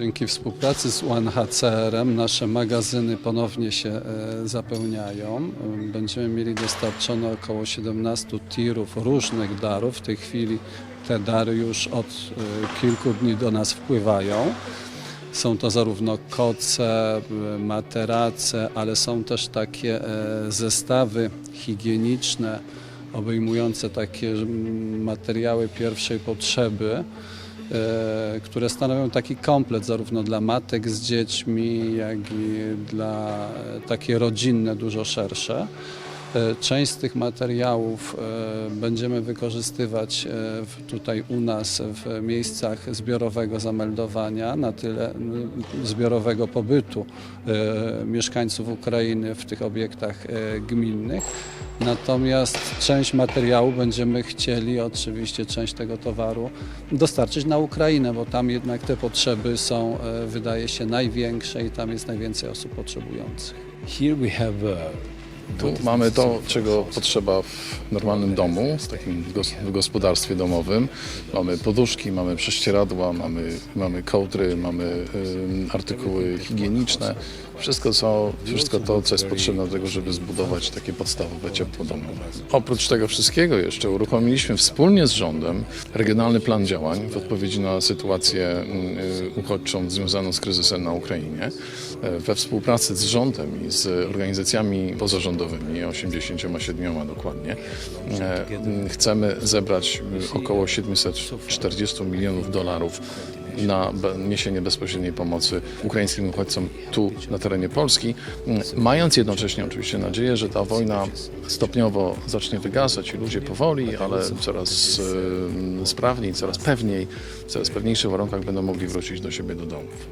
Dzięki współpracy z UNHCR-em nasze magazyny ponownie się e, zapełniają. Będziemy mieli dostarczone około 17 tirów różnych darów. W tej chwili te dary już od e, kilku dni do nas wpływają. Są to zarówno koce, e, materace, ale są też takie zestawy higieniczne obejmujące takie materiały pierwszej potrzeby e, które stanowią taki komplet zarówno dla matek z dziećmi, jak i dla e, takie rodzinne, dużo szersze. E, Część z tych materiałów będziemy wykorzystywać tutaj u nas w miejscach zbiorowego zameldowania, na tyle zbiorowego pobytu mieszkańców Ukrainy w tych obiektach gminnych. Natomiast część materiału będziemy chcieli, oczywiście część tego towaru, dostarczyć na Ukrainę, bo tam jednak te potrzeby są, e, wydaje się, największe i tam jest najwięcej osób potrzebujących. Here we have uh, Tu mamy to, czego potrzeba w normalnym domu, w takim gospodarstwie domowym. Mamy poduszki, mamy prześcieradła, mamy, mamy kołdry, mamy ym, artykuły higieniczne. Wszystko, co, wszystko to, co jest potrzebne do tego, żeby zbudować takie podstawowe ciepło domowe. Oprócz tego wszystkiego jeszcze uruchomiliśmy wspólnie z rządem regionalny plan działań w odpowiedzi na sytuację y, uchodźczą związaną z kryzysem na Ukrainie. E, We współpracy z rządem i z organizacjami pozarządowymi, 87 dokładnie, e, chcemy zebrać y, około 740 milionów dolarów na niesienie bezpośredniej pomocy ukraińskim uchodźcom tu na terenie Polski, mając jednocześnie oczywiście nadzieję, że ta wojna stopniowo zacznie wygasać i ludzie powoli, ale coraz y, sprawniej, coraz pewniej, w coraz pewniejszych warunkach będą mogli wrócić do siebie do domów.